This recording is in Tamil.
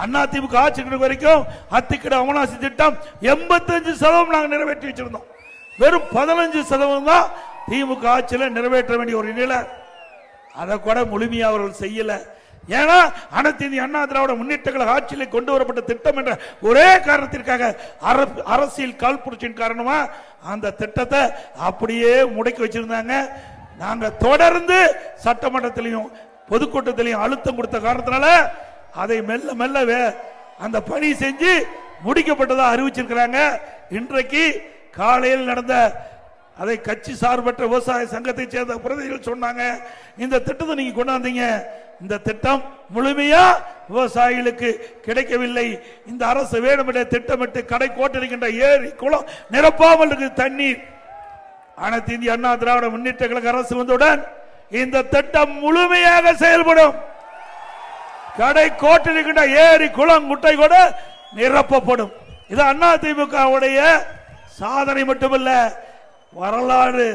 அண்ணா திமுக ஆட்சி வரைக்கும் அத்திக்கடை அவனாசி திட்டம் எண்பத்தஞ்சு சதவீதம் நாங்கள் நிறைவேற்றி வச்சிருந்தோம். வெறும் பதினஞ்சு சதவீதம் தான் திமுக ஆட்சியில் நிறைவேற்ற வேண்டிய ஒரு நிலை. அதை கூட முழுமையாக அவர்கள் செய்யலை. ஏன்னா அனைத்து இந்திய அண்ணா திராவிட முன்னேற்ற கழக ஆட்சியில் கொண்டு வரப்பட்ட திட்டம் என்ற ஒரே காரணத்திற்காக அர- அரசியல் கால்புரட்சியின் காரணமா அந்த திட்டத்தை அப்படியே முடக்கி வச்சிருந்தாங்க. நாங்க தொடர்ந்து சட்டமன்றத்திலையும் பொதுக்கூட்டத்திலையும் அழுத்தம் கொடுத்த காரணத்தினால அதை மெல்ல மெல்ல வே- அந்த பணி செஞ்சு முடிக்கப்பட்டதா அறிவிச்சிருக்கிறாங்க. இன்றைக்கு காலையில் நடந்த அதை கட்சி சார்பற்ற விவசாய சங்கத்தை சேர்ந்த பிரதிநிதிகள் சொன்னாங்க. இந்த திட்டத்தை நீங்க கொண்டாந்தீங்க. இந்த திட்டம் முழுமையா விவசாயிகளுக்கு கிடைக்கவில்லை. இந்த அரசு வேண்டுமென்ற திட்டமிட்டு கடை கோட்டிருக்கின்ற ஏரி குளம் நிரப்பாமல் இருக்கு தண்ணீர். அனைத்து இந்திய அண்ணா திராவிட முன்னேற்ற கழக அரசு வந்தவுடன் இந்த திட்டம் முழுமையாக செயல்படும். கடை கோட்டிருக்கின்ற ஏரி குளம் குட்டை கூட நிரப்பப்படும். இது அண்ணா திமுகவுடைய சாதனை மட்டுமல்ல வரலாறு.